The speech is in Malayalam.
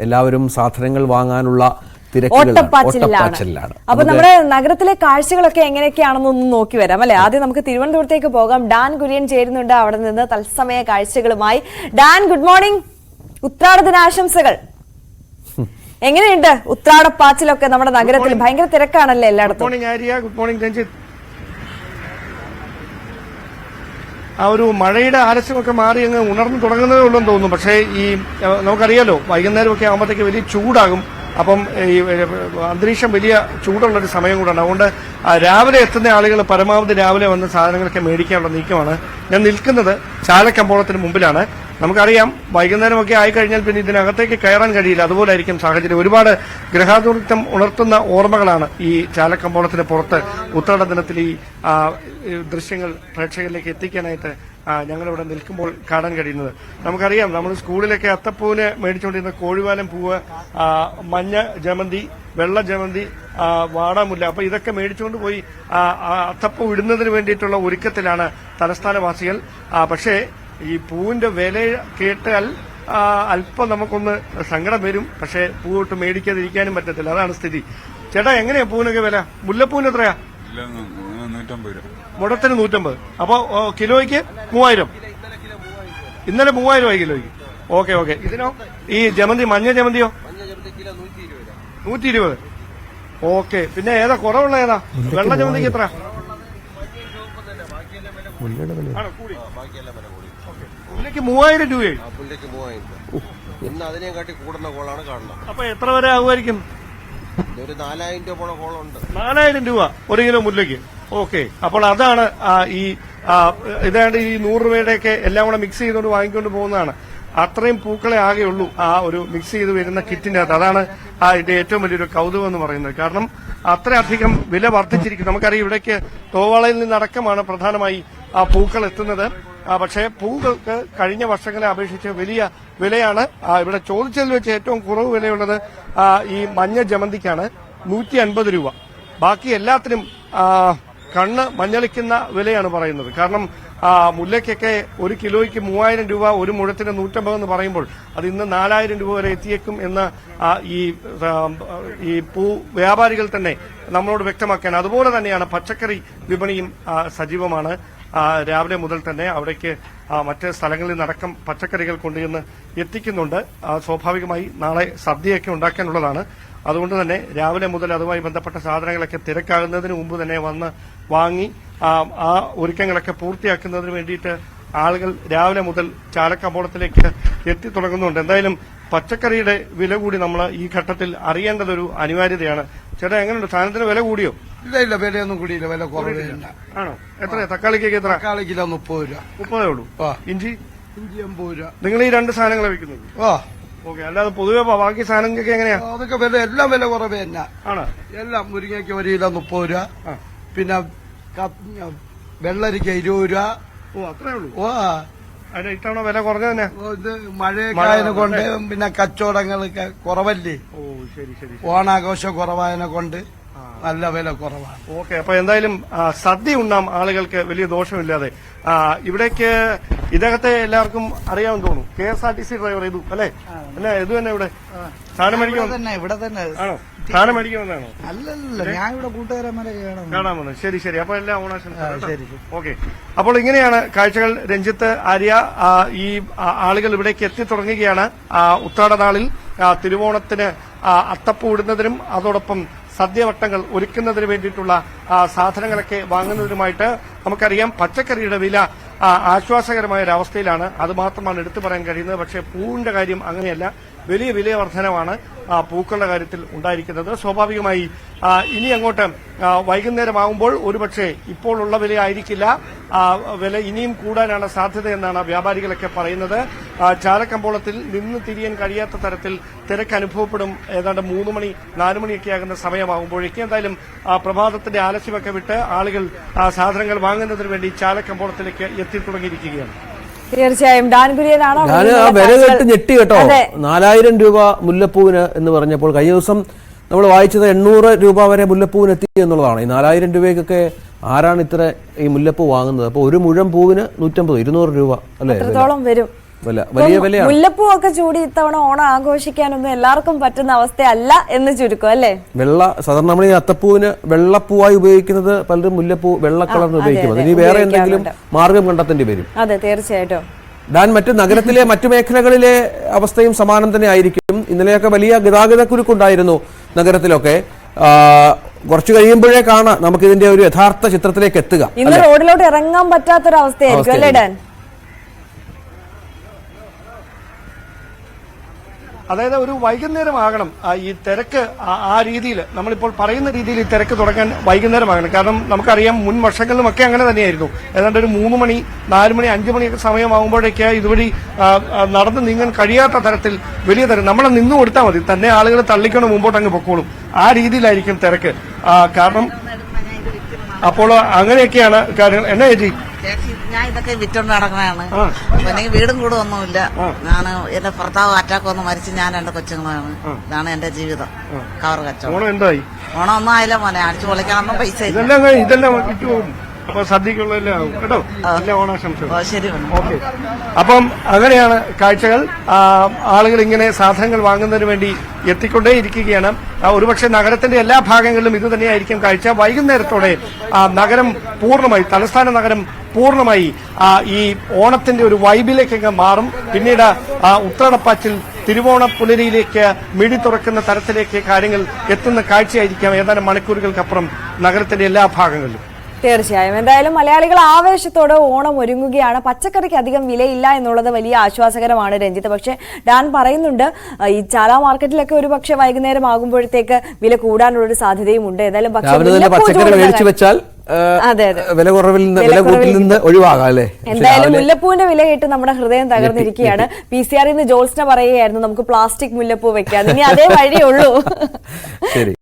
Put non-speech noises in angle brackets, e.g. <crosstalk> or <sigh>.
എല്ലാവരും സാധനങ്ങൾ വാങ്ങാനുള്ള ാണ് ഓട്ടപ്പാച്ചിലാണ് അപ്പൊ നമ്മുടെ നഗരത്തിലെ കാഴ്ചകളൊക്കെ എങ്ങനെയൊക്കെയാണെന്നൊന്ന് നോക്കി വരാം അല്ലെ? ആദ്യം നമുക്ക് തിരുവനന്തപുരത്തേക്ക് പോകാം. ഡാൻ കുര്യൻ ചേരുന്നുണ്ട് അവിടെ നിന്ന് തത്സമയ കാഴ്ചകളുമായി. ഡാൻ ഗുഡ് മോർണിംഗ്. ഉത്രാട ദിനാശംസകൾ. എങ്ങനെയുണ്ട് ഉത്രാടപ്പാച്ചിലൊക്കെ നമ്മുടെ നഗരത്തിൽ? ഭയങ്കര തിരക്കാണല്ലേ ഗുഡ് എല്ലായിടത്തും? Morning Arya. Good morning Ranjith. ആ ഒരു മഴയുടെ ആലസ്യമൊക്കെ മാറി അങ്ങ് ഉണർന്നു തുടങ്ങുന്നതേ ഉള്ളെന്ന് തോന്നുന്നു. പക്ഷേ ഈ നമുക്കറിയാലോ വൈകുന്നേരമൊക്കെ ആകുമ്പോഴത്തേക്ക് വലിയ ചൂടാകും. അപ്പം ഈ അന്തരീക്ഷം വലിയ ചൂടുള്ളൊരു സമയം കൂടാണ്. അതുകൊണ്ട് രാവിലെ എത്തുന്ന ആളുകൾ പരമാവധി രാവിലെ വന്ന് സാധനങ്ങളൊക്കെ മേടിക്കാനുള്ള നീക്കമാണ്. ഞാൻ നിൽക്കുന്നത് ചാലക്കമ്പോളത്തിന് മുമ്പിലാണ്. നമുക്കറിയാം വൈകുന്നേരമൊക്കെ ആയിക്കഴിഞ്ഞാൽ പിന്നെ ഇതിനകത്തേക്ക് കയറാൻ കഴിയില്ല. അതുപോലെ അതുപോലായിരിക്കും സാഹചര്യം. ഒരുപാട് ഗ്രഹാതുരിത്വം ഉണർത്തുന്ന ഓർമ്മകളാണ് ഈ ചാലക്കമ്പോളത്തിന് പുറത്ത് ഉത്രാട ദിനത്തിൽ ഈ ദൃശ്യങ്ങൾ പ്രേക്ഷകരിലേക്ക് എത്തിക്കാനായിട്ട് ഞങ്ങളിവിടെ നിൽക്കുമ്പോൾ കാണാൻ കഴിയുന്നത്. നമുക്കറിയാം നമ്മൾ സ്കൂളിലൊക്കെ അത്തപ്പൂവിന് മേടിച്ചുകൊണ്ടിരുന്ന കോഴിവാലം പൂവ് മഞ്ഞ ജമന്തി വെള്ള ജമന്തി വാടാമുല്ല. അപ്പൊ ഇതൊക്കെ മേടിച്ചുകൊണ്ട് പോയി അത്തപ്പൂ ഇടുന്നതിന് വേണ്ടിയിട്ടുള്ള ഒരുക്കത്തിലാണ് തലസ്ഥാനവാസികൾ. പക്ഷേ ഈ പൂവിന്റെ വില കേട്ടാൽ അല്പം നമുക്കൊന്ന് സങ്കടം വരും. പക്ഷേ പൂവിട്ട് മേടിക്കാതിരിക്കാനും പറ്റത്തില്ല. അതാണ് സ്ഥിതി. ചേട്ടാ എങ്ങനെയാ പൂവിനൊക്കെ വില? മുല്ലപ്പൂവിന് എത്രയാ? മുടത്തിന് നൂറ്റമ്പത്. അപ്പൊ കിലോയ്ക്ക് മൂവായിരം. ഇന്നലെ മൂവായിരം ആയി കിലോയ്ക്ക്. Okay okay. ഇതിനോ? ഈ ജമന്തി മഞ്ഞ ജമന്തിയോ? നൂറ്റി ഇരുപത് ഓക്കെ. പിന്നെ ഏതാ? കുറവുള്ള ഏതാ? വെള്ള ജമന്തിക്ക് എത്ര ആണോ, കൂടി. മുല്ലയ്ക്ക് മൂവായിരം രൂപയായി. പുള്ളിക്ക് മൂവായിരം രൂപ. ഇന്ന് അതിനെയും കാട്ടി കൂടുന്ന കോളാണ് കാണുന്നത്. അപ്പൊ എത്ര വരെ ആകുമായിരിക്കും ഇതൊരു നാലായിരം രൂപ പോണ കോളുണ്ട്. നാലായിരം രൂപ ഒരു കിലോ മുല്ലയ്ക്ക്. ഓക്കെ. അപ്പോൾ അതാണ് ആ, ഈ ആ, ഇതാണ്ട് ഈ നൂറ് രൂപയുടെയൊക്കെ എല്ലാം കൂടെ മിക്സ് ചെയ്തുകൊണ്ട് വാങ്ങിക്കൊണ്ട് പോകുന്നതാണ്. അത്രയും പൂക്കളെ ആകെയുള്ളൂ ആ ഒരു മിക്സ് ചെയ്ത് വരുന്ന കിറ്റിന്റെ അകത്ത്. അതാണ് ആ ഇതിന്റെ ഏറ്റവും വലിയൊരു കൗതുകം എന്ന് പറയുന്നത്. കാരണം അത്രയധികം വില വർദ്ധിച്ചിരിക്കും നമുക്കറിയാം ഇവിടേക്ക് തോവാളയിൽ നിന്നടക്കമാണ് പ്രധാനമായി ആ പൂക്കൾ എത്തുന്നത്. പക്ഷേ പൂക്കൾക്ക് കഴിഞ്ഞ വർഷങ്ങളെ അപേക്ഷിച്ച് വലിയ വിലയാണ്. ഇവിടെ ചോദിച്ചതിൽ വെച്ച് ഏറ്റവും കുറവ് വിലയുള്ളത് ഈ മഞ്ഞ ജമന്തിക്കാണ്. നൂറ്റി അൻപത് രൂപ. ബാക്കി എല്ലാത്തിനും കണ്ണ് മഞ്ഞളിക്കുന്ന വിലയാണ് പറയുന്നത്. കാരണം മുല്ലയ്ക്കൊക്കെ ഒരു കിലോയ്ക്ക് മൂവായിരം രൂപ ഒരു മുഴത്തിന് നൂറ്റമ്പത് എന്ന് പറയുമ്പോൾ അത് ഇന്ന് നാലായിരം രൂപ വരെ എത്തിയേക്കും എന്ന് ഈ ഈ പൂ വ്യാപാരികൾ തന്നെ നമ്മളോട് വ്യക്തമാക്കാൻ അതുപോലെ തന്നെയാണ് പച്ചക്കറി വിപണിയും സജീവമാണ്. രാവിലെ മുതൽ തന്നെ അവിടേക്ക് മറ്റ് സ്ഥലങ്ങളിൽ നടക്കം പച്ചക്കറികൾ കൊണ്ടുചെന്ന് എത്തിക്കുന്നുണ്ട്. സ്വാഭാവികമായി നാളെ സദ്യയൊക്കെ ഉണ്ടാക്കാനുള്ളതാണ്. അതുകൊണ്ട് തന്നെ രാവിലെ മുതൽ അതുമായി ബന്ധപ്പെട്ട സാധനങ്ങളൊക്കെ തിരക്കാകുന്നതിന് മുമ്പ് തന്നെ വന്ന് വാങ്ങി ആ ഒരുക്കങ്ങളൊക്കെ പൂർത്തിയാക്കുന്നതിന് വേണ്ടിയിട്ട് ആളുകൾ രാവിലെ മുതൽ ചാലക്കമ്പോളത്തിലേക്ക് എത്തി തുടങ്ങുന്നുണ്ട്. എന്തായാലും പച്ചക്കറിയുടെ വില കൂടി നമ്മൾ ഈ ഘട്ടത്തിൽ അറിയേണ്ടതൊരു അനിവാര്യതയാണ്. ചേട്ടാ എങ്ങനെയുണ്ട്? സാധനത്തിന് വില കൂടിയോ? ഇല്ല ഇല്ല വിലയൊന്നും കൂടിയില്ല വില കുറവില്ല. ആണോ? എത്ര തക്കാളിക്കൊക്കെ എത്ര? തക്കാളി കിലോ മുപ്പത് രൂപ. മുപ്പതേ ഉള്ളൂ. ആ. ഇഞ്ചി? ഇഞ്ചി എൺപത് രൂപ. നിങ്ങൾ ഈ രണ്ട് സാധനങ്ങൾ വിൽക്കുന്നത്? ആ. ഓക്കെ അല്ലാതെ പൊതുവെ ബാക്കി സാധനങ്ങൾക്ക് എങ്ങനെയാ? അതൊക്കെ വില എല്ലാം വില കുറവ് തന്നെ ആണ്? എല്ലാം മുരിങ്ങയ്ക്ക് ഒരു കിലോ മുപ്പത് രൂപ. ആ. പിന്നെ ക- വെള്ളരിക്ക ഇരുപത് രൂപ. ഓ അത്രേ ഉള്ളൂ? ഓ അതിന് ഇത്തവണ വില കുറഞ്ഞതന്നെ ഓ, ഇത് മഴയൊക്കെ കൊണ്ട് പിന്നെ കച്ചവടങ്ങളൊക്കെ കുറവല്ലേ? ഓ ശരി ശരി. ഓണാഘോഷം കുറവായതിനെ കൊണ്ട്. നല്ല വില കുറവാണ്. ഓക്കെ അപ്പൊ എന്തായാലും സദ്യ ഉണ്ണാം ആളുകൾക്ക് വലിയ ദോഷമില്ലാതെ. ഇവിടേക്ക് ഇദ്ദേഹത്തെ എല്ലാവർക്കും അറിയാമെന്ന് തോന്നുന്നു. K S R T C driver ഇതു അല്ലേ? അല്ല ഇത് തന്നെ ഇവിടെ? സാധനം മേടിക്കാൻ തന്നെ ഇവിടെ തന്നെ. ആണോ? സാധനം മേടിക്കാൻ വന്നാണോ അല്ലല്ല ഞാൻ ഇവിടെ കൂട്ടുകാരന്മാരെ കാണാൻ വന്നു. ശരി ശരി. അപ്പൊ എല്ലാ ഓണാശംസ ശരി, ഓക്കെ. അപ്പോൾ ഇങ്ങനെയാണ് കാഴ്ചകൾ രഞ്ജിത്ത് ആര്യ ഈ ആളുകൾ ഇവിടേക്ക് എത്തി തുടങ്ങുകയാണ്. ഉത്രാട നാളിൽ തിരുവോണത്തിന് അത്തപ്പൂ ഇടുന്നതിനും അതോടൊപ്പം സദ്യവട്ടങ്ങൾ ഒരുക്കുന്നതിന് വേണ്ടിയിട്ടുള്ള സാധനങ്ങളൊക്കെ വാങ്ങുന്നതിനുമായിട്ട് നമുക്കറിയാം പച്ചക്കറിയുടെ വില ആശ്വാസകരമായ ഒരു അവസ്ഥയിലാണ് അത് മാത്രമാണ് എടുത്തു പറയാൻ കഴിയുന്നത്. പക്ഷേ പൂവിന്റെ കാര്യം അങ്ങനെയല്ല. വലിയ വില വർധനമാണ് ആ, പൂക്കളുടെ കാര്യത്തിൽ ഉണ്ടായിരിക്കുന്നത്. സ്വാഭാവികമായി ഇനി അങ്ങോട്ട് വൈകുന്നേരമാകുമ്പോൾ ഒരുപക്ഷെ ഇപ്പോൾ ഉള്ള വില ആയിരിക്കില്ല വില ഇനിയും കൂടാനാണ് സാധ്യതയെന്നാണ് വ്യാപാരികളൊക്കെ പറയുന്നത്. ചാലക്കമ്പോളത്തിൽ നിന്ന് തിരിയാൻ കഴിയാത്ത തരത്തിൽ തിരക്ക് അനുഭവപ്പെടും. ഏതാണ്ട് മൂന്ന് മണി നാല് മണിയൊക്കെ ആകുന്ന സമയമാകുമ്പോഴേക്കും എന്തായാലും പ്രഭാതത്തിന്റെ ആലസ്യമൊക്കെ വിട്ട് ആളുകൾ സാധനങ്ങൾ വാങ്ങുന്നതിന് വേണ്ടി ചാലക്കമ്പോളത്തിലേക്ക് എത്തി തുടങ്ങിയിരിക്കുകയാണ്. തീർച്ചയായും. ഞാൻ ആ വില കേട്ട് ഞെട്ടി കേട്ടോ. നാലായിരം രൂപ മുല്ലപ്പൂവിന് എന്ന് പറഞ്ഞപ്പോൾ കഴിഞ്ഞ ദിവസം നമ്മൾ വായിച്ചത് എണ്ണൂറ് രൂപ വരെ മുല്ലപ്പൂവിന് എത്തി എന്നുള്ളതാണ്. ഈ നാലായിരം രൂപയ്ക്കൊക്കെ ആരാണ് ഇത്ര ഈ മുല്ലപ്പൂ വാങ്ങുന്നത്? അപ്പോൾ ഒരു മുഴം പൂവിന് നൂറ്റമ്പത് ഇരുന്നൂറ് രൂപ അല്ലേ? വരും. മുല്ലപ്പൂ ഒക്കെ ചൂടി ഇത്തവണ ഓണം ആഘോഷിക്കാനൊന്നും എല്ലാവർക്കും പറ്റുന്ന അവസ്ഥയല്ല എന്ന് ചുരുക്കം അല്ലേ? വെള്ള സാധാരണ നമ്മൾ ഈ അത്തപ്പൂവിന് വെള്ളപ്പൂവായി ഉപയോഗിക്കുന്നത് പലരും മുല്ലപ്പൂ വെള്ള കളറിന് ഉപയോഗിക്കുന്നത്. ഉപയോഗിക്കും അതെ, വേറെ എന്തെങ്കിലും മാർഗം കണ്ടെത്തേണ്ടി വരും. അതെ തീർച്ചയായിട്ടും. ഡാൻ മറ്റു നഗരത്തിലെ മറ്റു മേഖലകളിലെ അവസ്ഥയും സമാനം തന്നെ ആയിരിക്കും. ഇന്നലെയൊക്കെ വലിയ ഗതാഗത കുരുക്കുണ്ടായിരുന്നു നഗരത്തിലൊക്കെ. കുറച്ചു കുറച്ചു കാണാം നമുക്ക് ഇതിന്റെ ഒരു യഥാർത്ഥ ചിത്രത്തിലേക്ക് എത്തുക ഇന്ന്? റോഡിലോട്ട് ഇറങ്ങാൻ പറ്റാത്തൊരവസ്ഥയായിരിക്കും അല്ലേ ഡാൻ? അതായത് ഒരു വൈകുന്നേരമാകണം. ഈ തിരക്ക് ആ- രീതിയിൽ നമ്മളിപ്പോൾ പറയുന്ന രീതിയിൽ ഈ തിരക്ക് തുടങ്ങാൻ വൈകുന്നേരമാകണം. കാരണം നമുക്കറിയാം മുൻ വർഷങ്ങളിലും ഒക്കെ അങ്ങനെ തന്നെയായിരുന്നു. ഏതാണ്ട് ഒരു മൂന്ന് മണി നാല് മണി അഞ്ചു മണിയൊക്കെ സമയമാകുമ്പോഴേക്ക് ഇതുവഴി നടന്നു നീങ്ങാൻ കഴിയാത്ത തരത്തിൽ വലിയ തരം നമ്മളെ നിന്നു കൊടുത്താൽ മതി. തന്നെ ആളുകൾ തള്ളിക്കൊണ്ട് മുമ്പോട്ട് അങ്ങ് പൊക്കോളും. ആ രീതിയിലായിരിക്കും തിരക്ക്. കാരണം അപ്പോൾ അങ്ങനെയൊക്കെയാണ് കാര്യങ്ങൾ. എന്നാ ചേച്ചി ഇതൊക്കെ വിറ്റോണ്ട് നടക്കണതാണ്. പിന്നെ വീടും കൂടെ ഒന്നുമില്ല. ഞാൻ എന്റെ ഭർത്താവ് അറ്റാക്ക് വന്ന് മരിച്ച് ഞാൻ എന്റെ കൊച്ചുങ്ങളാണ്. ഇതാണ് എന്റെ ജീവിതം. കവർ കച്ചവടം. ഓണം ഒന്നും ആയില്ല മോനെ. അടിച്ചു പൊളിക്കാനൊന്നും പൈസ ഇതെല്ലാം ഇതെല്ലാം അപ്പൊ സദ്യക്കുള്ളതല്ലേ ആവും. കേട്ടോ? നല്ല ഓണാശംസകൾ ഓക്കെ. അപ്പം അങ്ങനെയാണ് കാഴ്ചകൾ. ആളുകൾ ഇങ്ങനെ സാധനങ്ങൾ വാങ്ങുന്നതിന് വേണ്ടി എത്തിക്കൊണ്ടേ ഇരിക്കുകയാണ് ഒരുപക്ഷെ നഗരത്തിന്റെ എല്ലാ ഭാഗങ്ങളിലും ഇത് തന്നെയായിരിക്കും കാഴ്ച. വൈകുന്നേരത്തോടെ ആ, നഗരം പൂർണമായി തലസ്ഥാന നഗരം പൂർണമായി ആ, ഈ ഓണത്തിന്റെ ഒരു വൈബിലേക്കൊക്കെ മാറും. പിന്നീട് ആ, ഉത്രാടപ്പാച്ചിൽ തിരുവോണ പുലരിയിലേക്ക് മിഴി തുറക്കുന്ന തരത്തിലേക്ക് കാര്യങ്ങൾ എത്തുന്ന കാഴ്ചയായിരിക്കാം. ഏതാനും മണിക്കൂറുകൾക്കപ്പുറം നഗരത്തിന്റെ എല്ലാ ഭാഗങ്ങളിലും. തീർച്ചയായും. എന്തായാലും മലയാളികൾ ആവേശത്തോടെ ഓണം ഒരുങ്ങുകയാണ്. പച്ചക്കറിക്ക് അധികം വിലയില്ല എന്നുള്ളത് വലിയ ആശ്വാസകരമാണ് രഞ്ജിത്ത്. പക്ഷേ ഡാൻ പറയുന്നുണ്ട് ഈ ചാല മാർക്കറ്റിലൊക്കെ ഒരു പക്ഷേ വൈകുന്നേരം ആകുമ്പോഴത്തേക്ക് വില കൂടാനുള്ള ഒരു സാധ്യതയും ഉണ്ട്. ഏതായാലും പച്ചക്കറി വെച്ചാൽ. വില കുറവിൽ നിന്ന് വില കൂട്ടിൽ നിന്ന് ഒഴിവാകാം അല്ലേ? എന്തായാലും മുല്ലപ്പൂവിന്റെ വില കേട്ട് നമ്മുടെ ഹൃദയം തകർന്നിരിക്കുകയാണ്. പി സി ആറിൽ നിന്ന് ജോത്സ്ന പറയുകയായിരുന്നു നമുക്ക് പ്ലാസ്റ്റിക് മുല്ലപ്പൂ വെക്കാം ഇനി അതേ വഴിയുള്ളൂ <laughs> ശരി.